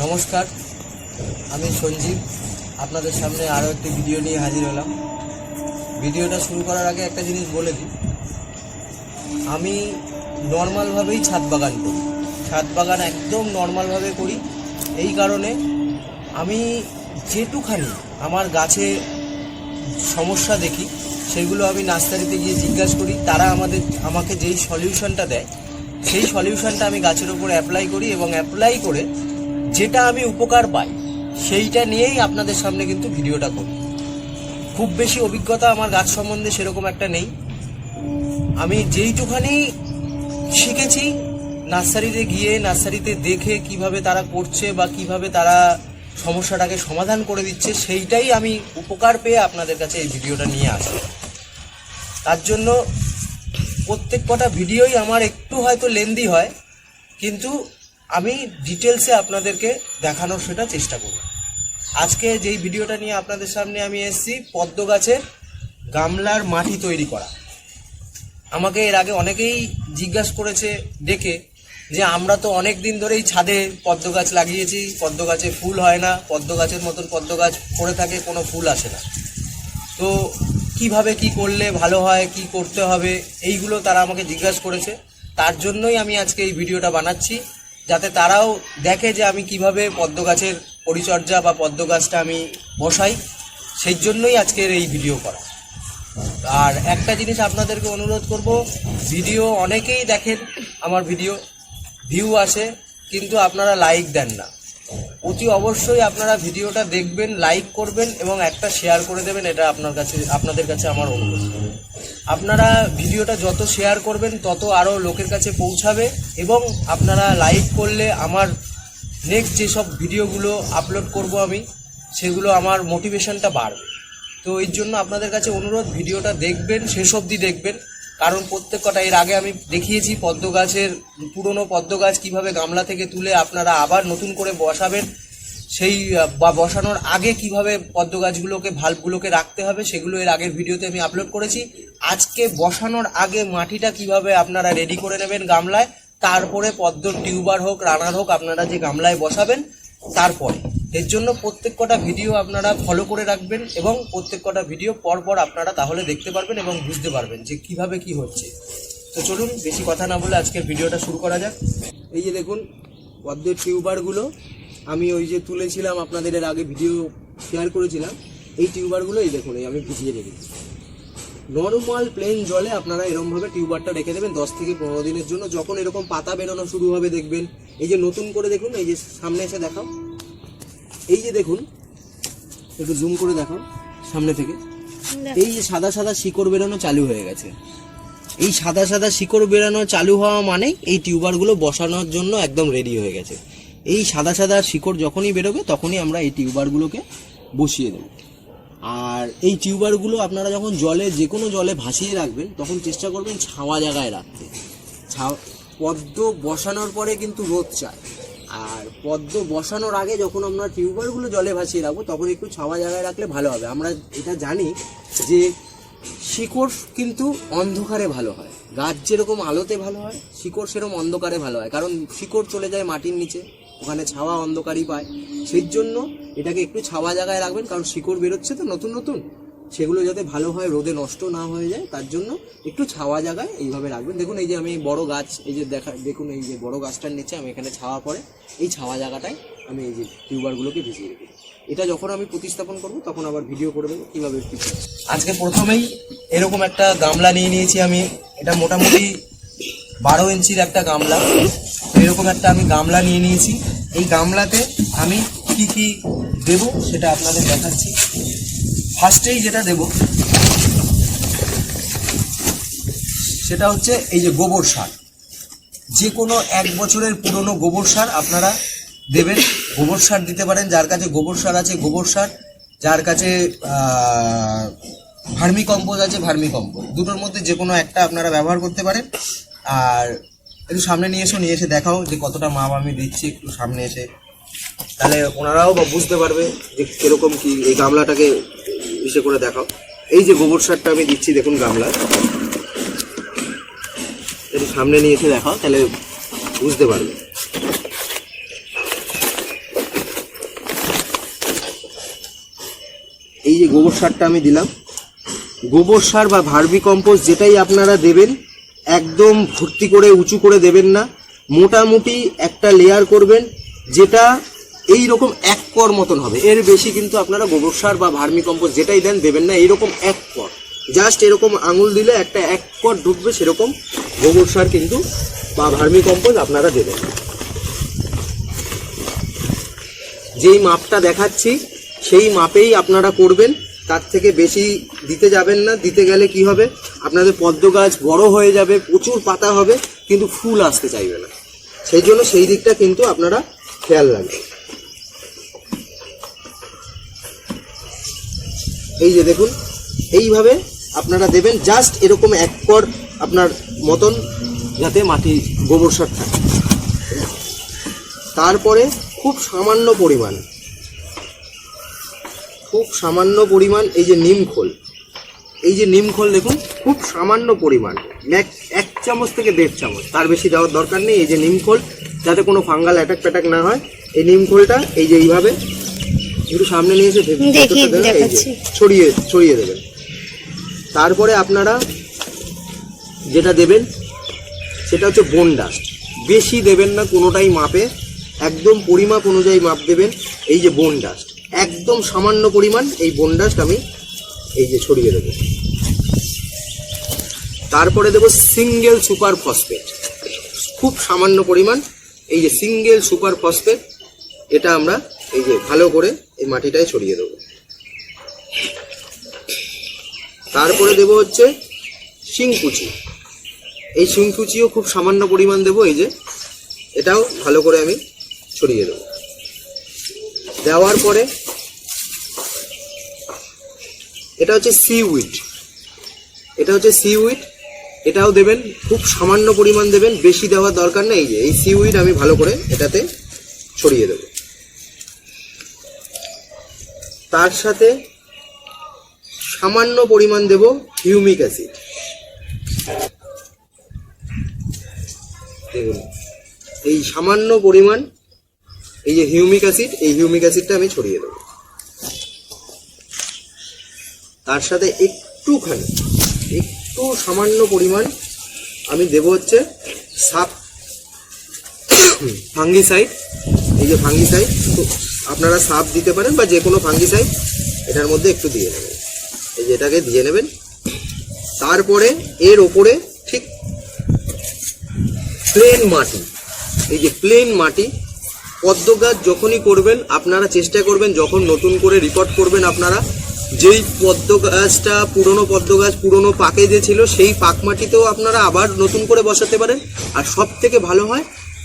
নমস্কার, আমি সঞ্জীব। আপনাদের সামনে আরও একটি ভিডিও নিয়ে হাজির হলাম। ভিডিওটা শুরু করার আগে একটা জিনিস বলে দিই। আমি নর্মালভাবেই ছাদ বাগান করি। ছাদ বাগান একদম নর্মালভাবে করি। এই কারণে আমি যেটুখানি আমার গাছে সমস্যা দেখি, সেগুলো আমি নার্সারিতে গিয়ে জিজ্ঞাসা করি। তারা আমাদের, আমাকে যেই সলিউশনটা দেয়, সেই সলিউশনটা আমি গাছের উপর অ্যাপ্লাই করি এবং অ্যাপ্লাই করে যেটা আমি উপকার পাই, সেইটা নিয়েই আপনাদের সামনে কিন্তু ভিডিওটা করি। খুব বেশি অভিজ্ঞতা আমার গাছ সম্বন্ধে সেরকম একটা নেই। আমি যেইটুখানি শিখেছি, নার্সারিতে গিয়ে, নার্সারিতে দেখে কীভাবে তারা করছে বা কীভাবে তারা সমস্যাটাকে সমাধান করে দিচ্ছে, সেইটাই আমি উপকার পেয়ে আপনাদের কাছে এই ভিডিওটা নিয়ে আসি। তার জন্য প্রত্যেক কটা ভিডিওই আমার একটু হয়তো লেন্দি হয়, কিন্তু আমি ডিটেলসে আপনাদেরকে দেখানোর সেটা চেষ্টা করি আজকে যেই ভিডিওটা নিয়ে আপনাদের সামনে আমি এসেছি, পদ্ম গাছের গামলার মাটি তৈরি করা। আমাকে এর আগে অনেকেই জিজ্ঞাসা করেছে ডেকে যে আমরা তো অনেক দিন ধরেই ছাদে পদ্ম গাছ লাগিয়েছি, পদ্ম গাছে ফুল হয় না, পদ্ম গাছের মতন পদ্ম গাছ পড়ে থাকে, কোনো ফুল আসে না। তো কীভাবে কি করলে ভালো হয়, কি করতে হবে, এইগুলো তারা আমাকে জিজ্ঞাসা করেছে। তার জন্যই আমি আজকে এই ভিডিওটা বানাচ্ছি। যাতে তারাও দেখে যে আমি কীভাবে পদ্ম গাছের পরিচর্যা বা পদ্ম গাছটা আমি বসাই, সেই জন্যই আজকের এই ভিডিও করা। আর একটা জিনিস আপনাদেরকে অনুরোধ করব ভিডিও অনেকেই দেখেন আমার ভিডিও ভিউ আসে, কিন্তু আপনারা লাইক দেন না। অতি অবশ্যই আপনারা ভিডিওটা দেখবেন লাইক করবেন এবং একটা শেয়ার করে দেবেন, এটা আপনার কাছে, আপনাদের কাছে আমার অনুরোধ। আপনারা ভিডিওটা যত শেয়ার করবেন, তত আরও লোকের কাছে পৌঁছাবে এবং আপনারা লাইক করলে আমার নেক্সট যেসব ভিডিওগুলো আপলোড করব আমি, সেগুলো আমার মোটিভেশনটা বাড়বে। তো এর জন্য আপনাদের কাছে অনুরোধ, ভিডিওটা দেখবেন, শেষ অবধি দেখবেন। কারণ প্রত্যেক কটা এর আগে আমি দেখিয়েছি পদ্ম গাছের পুরনো পদ্ম গাছ কীভাবে গামলা থেকে তুলে আপনারা আবার নতুন করে বসাবেন। সেই বা বসানোর আগে কীভাবে পদ্ম গাছগুলোকে, ভাল্বগুলোকে রাখতে হবে সেগুলো এর আগের ভিডিওতে আমি আপলোড করেছি। আজকে বসানোর আগে মাটিটা কীভাবে আপনারা রেডি করে নেবেন গামলায়, তারপরে পদ্ম টিউবার হোক, রানার হোক, আপনারা যে গামলায় বসাবেন, তারপরে। এর জন্য প্রত্যেক কটা ভিডিও আপনারা ফলো করে রাখবেন এবং প্রত্যেক কটা ভিডিও পর পর আপনারা তাহলে দেখতে পারবেন এবং বুঝতে পারবেন যে কীভাবে কি হচ্ছে। তো চলুন, বেশি কথা না বলে আজকের ভিডিওটা শুরু করা যাক। এই যে দেখুন পদ্মের টিউবারগুলো আমি ওই যে তুলেছিলাম আপনাদের এর আগে ভিডিও শেয়ার করেছিলাম এই টিউবারগুলো এই দেখুন এই আমি ভিজিয়ে রেখেছি নর্মাল প্লেন জলে আপনারা এরকমভাবে টিউবারটা রেখে দেবেন দশ থেকে পনেরো দিনের জন্য। যখন এরকম পাতা বেরোনো শুরু হবে দেখবেন এই যে নতুন করে দেখুন এই যে সামনে এসে দেখাও। এই যে দেখুন একটু জুম করে দেখাও সামনে থেকে। এই যে সাদা সাদা শিকড় বেরোনো চালু হয়ে গেছে। এই সাদা সাদা শিকড় বেরোনো চালু হওয়া মানে এই টিউবারগুলো বসানোর জন্য একদম রেডি হয়ে গেছে। এই সাদা সাদা শিকড় যখনই বেরোবে, তখনই আমরা এই টিউবারগুলোকে বসিয়ে দেবো। আর এই টিউবারগুলো আপনারা যখন জলে যে কোনো জলে ভাসিয়ে রাখবেন, তখন চেষ্টা করবেন ছাওয়া জায়গায় রাখতে। পদ্ম বসানোর পরে কিন্তু রোদ চায়। আর পদ্ম বসানোর আগে যখন আমরা টিউবারগুলো জলে ভাসিয়ে রাখব, তখন একটু ছাওয়া জায়গায় রাখলে ভালো হবে। আমরা এটা জানি যে শিকড় কিন্তু অন্ধকারে ভালো হয়। গাছ যেরকম আলোতে ভালো হয়, শিকড় সেরকম অন্ধকারে ভালো হয়। কারণ শিকড় চলে যায় মাটির নিচে। ওখানে ছাওয়া অন্ধকারই পায়। সেই জন্য এটাকে একটু ছাওয়া জায়গায় রাখবেন, কারণ শিকড় বেরোচ্ছে তো নতুন নতুন। সেগুলো যাতে ভালো হয়, রোদে নষ্ট না হয়ে যায়, তার জন্য একটু ছাওয়া জায়গায় এইভাবে রাখবেন। দেখুন এই যে আমি বড় গাছ, এই যে দেখা, দেখুন এই যে বড় গাছটার নিচে আমি এখানে ছাওয়া পড়ে এই ছাওয়া জায়গাটায় আমি এই যে টিউবারগুলোকে ভিজিয়ে রেখে এটা যখন আমি প্রতিস্থাপন করব, তখন আবার ভিডিও করে দেবো কীভাবে আজকে প্রথমেই এরকম একটা গামলা নিয়ে নিয়েছি আমি। এটা মোটামুটি বারো ইঞ্চির একটা গামলা। এরকম একটা আমি গামলা নিয়ে নিয়েছি। এই গামলাতে আমি কি কি দেব সেটা আপনাদের দেখাচ্ছি। ফার্স্টেই যেটা দেব, সেটা হচ্ছে এই যে গোবর সার। যে কোনো এক বছরের পুরনো গোবর সার আপনারা দেবেন, গোবর সার দিতে পারেন, যার কাছে গোবর সার আছে, গোবর সার, যার কাছে ভার্মি কম্পোজ আছে ভার্মি কম্পোজ দুটোর মধ্যে যে কোনো একটা আপনারা ব্যবহার করতে পারেন। আর একটু সামনে নিয়ে এসো, নিয়ে এসে দেখাও যে কতটা মাপ আমি দিচ্ছি একটু সামনে এসে। তাহলে ওনারাও বা বুঝতে পারবে যে কীরকম কি এই গামলাটাকে ইসে করে দেখাও। এই যে গোবর সারটা আমি দিচ্ছি, দেখুন গামলা। একটু সামনে নিয়ে এসে দেখাও, তাহলে বুঝতে পারবে। এই যে গোবর সারটা আমি দিলাম। গোবর সার বা ভার্বি কম্পোস্ট যেটাই আপনারা দেবেন একদম ভর্তি করে, উঁচু করে দেবেন না। মোটামুটি একটা লেয়ার করবেন, যেটা এই রকম এক কর মতন হবে। এর বেশি কিন্তু আপনারা গোবর সার বা ভার্মি কম্পোস্ট যেটাই দেন, দেবেন না, এইরকম এক কর। জাস্ট এরকম আঙুল দিলে একটা এক কর ঢুকবে, সেরকম গোবর সার কিন্তু বা ভার্মি কম্পোস্ট আপনারা দেবেন। যেই মাপটা দেখাচ্ছি, সেই মাপেই আপনারা করবেন। তার থেকে বেশি দিতে যাবেন না। দিতে গেলে কি হবে? আপনাদের পদ্ম গাছ বড় হয়ে যাবে, প্রচুর পাতা হবে, কিন্তু ফুল আসতে চাইবে না। সেই জন্য সেই দিকটা কিন্তু আপনারা খেয়াল রাখবেন। এই যে দেখুন, এইভাবে আপনারা দেবেন, জাস্ট এরকম এক কর আপনার মতন যাতে মাটি গোবর সার থাকে। তারপরে খুব সামান্য পরিমাণ খুব সামান্য পরিমাণ এই যে নিম খোল। এই যে নিম খোল দেখুন খুব সামান্য পরিমাণ। এক এক চামচ থেকে দেড় চামচ। তার বেশি দেওয়ার দরকার নেই। এই যে নিম খোল যাতে কোনো ফাঙ্গাল অ্যাটাক প্যাটাক না হয় এই নিম খোলটা এই যে এইভাবে একটু সামনে নিয়ে এসে। ছড়িয়ে ছড়িয়ে দেবেন। তারপরে আপনারা যেটা দেবেন সেটা হচ্ছে বোন ডাস্ট বেশি দেবেন না কোনোটাই মাপে। একদম পরিমাপ অনুযায়ী মাপ দেবেন এই যে বোন ডাস্ট একদম সামান্য পরিমাণ এই বোন ডাস্ট আমি এই যে ছড়িয়ে দেবো। তারপরে দেবো সিঙ্গেল সুপার ফসফেট। খুব সামান্য পরিমাণ এই যে সিঙ্গেল সুপার ফসফেট, এটা আমরা এই যে ভালো করে এই মাটিটায় ছড়িয়ে দেবো। তারপরে দেবো হচ্ছে শিংকুচি। এই শিংকুচিও খুব সামান্য পরিমাণ দেবো এই যে, এটাও ভালো করে আমি ছড়িয়ে দেবো। দেওয়ার পরে এটা হচ্ছে সি উইট এটা হচ্ছে সি উইট এটাও দেবেন, খুব সামান্য পরিমাণ দেবেন, বেশি দেওয়ার দরকার নেই। যে এই সি উইট আমি ভালো করে এটাতে ছড়িয়ে দেবো। তার সাথে সামান্য পরিমাণ দেব হিউমিক অ্যাসিড দেখুন, এই সামান্য পরিমাণ, এই যে হিউমিক অ্যাসিড এই হিউমিক অ্যাসিডটা আমি ছড়িয়ে দেবো। তার সাথে একটুখানি, একটু সামান্য পরিমাণ আমি দেব হচ্ছে সাপ ফাঙ্গিসাইড। এই যে ফাঙ্গিসাইড আপনারা সাপ দিতে পারেন বা যে কোনো ফাঙ্গিসাইড, এটার মধ্যে একটু দিয়ে নেবেন। এই যে এটাকে দিয়ে নেবেন। তারপরে এর ওপরে ঠিক প্লেন মাটি, এই যে প্লেন মাটি, পদ্ম গাছ যখনই করবেন, আপনারা চেষ্টা করবেন যখন নতুন করে রিপোর্ট করবেন আপনারা যেই পদ্ম গাছটা পুরনো পদ্ম গাছ পুরনো পাকে যে ছিল, সেই পাক মাটিতেও আপনারা আবার নতুন করে বসাতে পারেন। আর সব থেকে ভালো হয়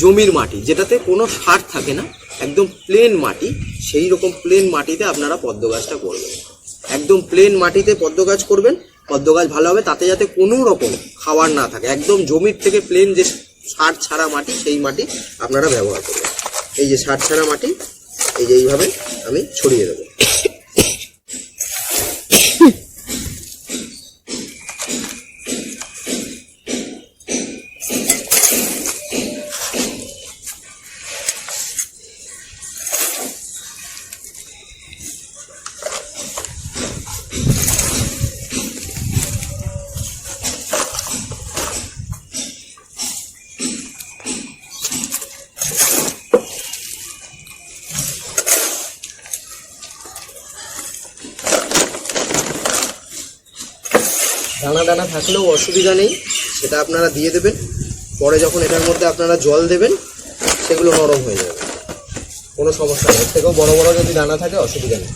জমির মাটি, যেটাতে কোনো সার থাকে না, একদম প্লেন মাটি, সেই রকম প্লেন মাটিতে আপনারা পদ্ম গাছটা করবেন। একদম প্লেন মাটিতে পদ্ম গাছ করবেন পদ্ম গাছ ভালো হবে, তাতে যাতে কোনো রকম খাবার না থাকে। একদম জমির থেকে প্লেন যে সার ছাড়া মাটি, সেই মাটি আপনারা ব্যবহার করবেন। এই যে সার ছাড়া মাটি, এই যে এইভাবে আমি ছড়িয়ে দেবো দানা দানা থাকলেও অসুবিধা নেই, সেটা আপনারা দিয়ে দেবেন। পরে যখন এটার মধ্যে আপনারা জল দেবেন, সেগুলো নরম হয়ে যাবে। কোনো সমস্যা নেই। থেকেও বড় বড় যদি দানা থাকে, অসুবিধা নেই।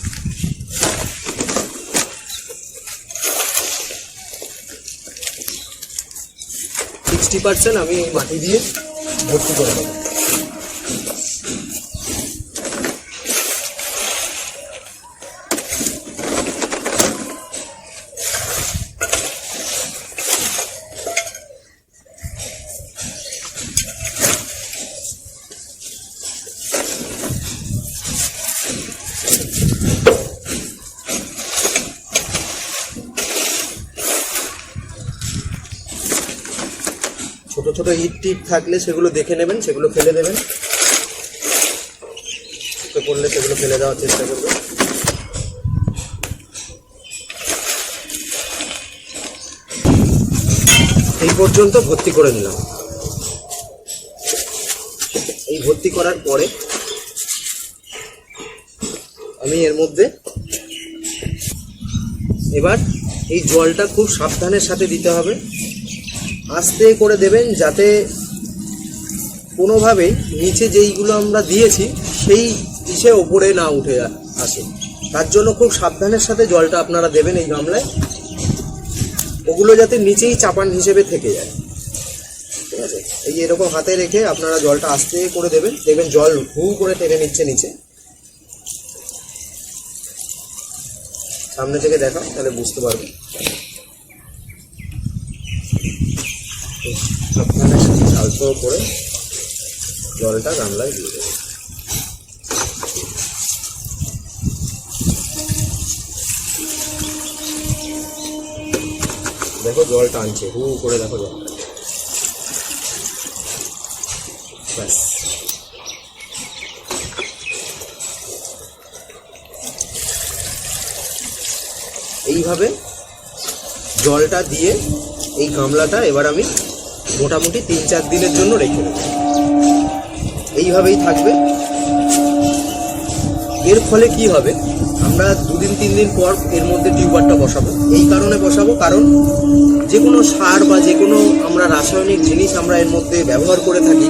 সিক্সটি পার্সেন্ট আমি মাটি দিয়ে ভর্তি করে দেবো। ছোটো হিট টিপ থাকলে সেগুলো দেখে নেবেন, সেগুলো ফেলে দেবেন। চোখে পড়লে সেগুলো ফেলে দেওয়ার চেষ্টা করবেন। এই পর্যন্ত ভর্তি করে নিলাম। এই ভর্তি করার পরে আমি এর মধ্যে এবার এই জলটা খুব সাবধানের সাথে দিতে হবে। আস্তে করে দেবেন যাতে কোনোভাবেই নিচে যেইগুলো আমরা দিয়েছি, সেই ইসে ওপরে না উঠে আসে। তার জন্য খুব সাবধানের সাথে জলটা আপনারা দেবেন এই গামলায়। ওগুলো যাতে নিচেই চাপান হিসেবে থেকে যায়। ঠিক আছে? এই এরকম হাতে রেখে আপনারা জলটা আস্তে করে দেবেন। দেখবেন জল হু করে টেনে নিচ্ছে নিচে। সামনে থেকে দেখাও, তাহলে বুঝতে পারবে সাথে আলতো করে জলটা গামলায় দিয়ে দেবে। দেখো জল টানছে, হু করে দেখো জল ব্যাস। এইভাবে জলটা দিয়ে এই গামলাটা এবার আমি মোটামুটি তিন চার দিনের জন্য রেখে দেবো। এইভাবেই থাকবে। এর ফলে কি হবে? আমরা দুদিন, তিন দিন পর এর মধ্যে টিউবারটা বসাবো। এই কারণে বসাবো কারণ যে কোনো সার বা যে কোনো আমরা রাসায়নিক জিনিস আমরা এর মধ্যে ব্যবহার করে থাকি,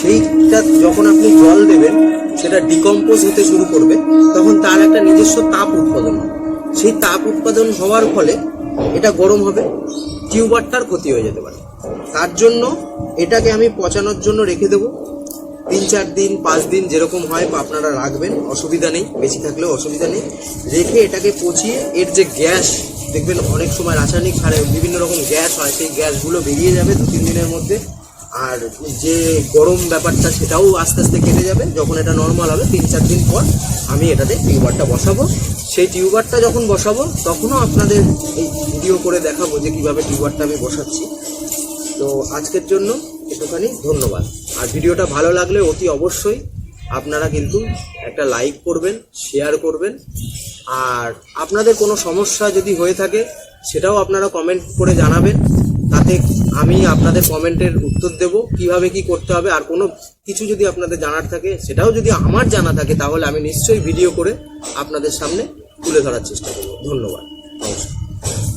সেইটা যখন আপনি জল দেবেন, সেটা ডিকম্পোজ হতে শুরু করবে, তখন তার একটা নিজস্ব তাপ উৎপাদন সেই তাপ উৎপাদন হওয়ার ফলে এটা গরম হবে টিউবারটার ক্ষতি হয়ে যেতে পারে। তার জন্য এটাকে আমি পচানোর জন্য রেখে দেবো। তিন, চার দিন, পাঁচ দিন যেরকম হয় বা আপনারা রাখবেন, অসুবিধা নেই, বেশি থাকলেও অসুবিধা নেই। রেখে এটাকে পচিয়ে, এর যে গ্যাস, দেখবেন অনেক সময় রাসায়নিক সারে বিভিন্ন রকম গ্যাস হয়, সেই গ্যাসগুলো বেরিয়ে যাবে দু, তিন দিনের মধ্যে। আর যে গরম ব্যাপারটা সেটাও আস্তে আস্তে কেটে যাবে। যখন এটা নর্মাল হবে, তিন, চার দিন পর আমি এটাতে টিউবারটা বসাবো। সেই টিউবারটা যখন বসাবো, তখনও আপনাদের এই ভিডিও করে দেখাবো যে কীভাবে টিউবারটা আমি বসাচ্ছি। তো আজকের জন্য একটুখানি ধন্যবাদ। আর ভিডিওটা ভালো লাগলে অতি অবশ্যই আপনারা কিন্তু একটা লাইক করবেন, শেয়ার করবেন। আর আপনাদের কোনো সমস্যা যদি হয়ে থাকে, সেটাও আপনারা কমেন্ট করে জানাবেন। তাতে আমি আপনাদের কমেন্টের উত্তর দেব, কীভাবে কি করতে হবে। আর কোনো কিছু যদি আপনাদের জানার থাকে, সেটাও যদি আমার জানা থাকে, তাহলে আমি নিশ্চয়ই ভিডিও করে আপনাদের সামনে তুলে ধরার চেষ্টা করব। ধন্যবাদ। নমস্কার।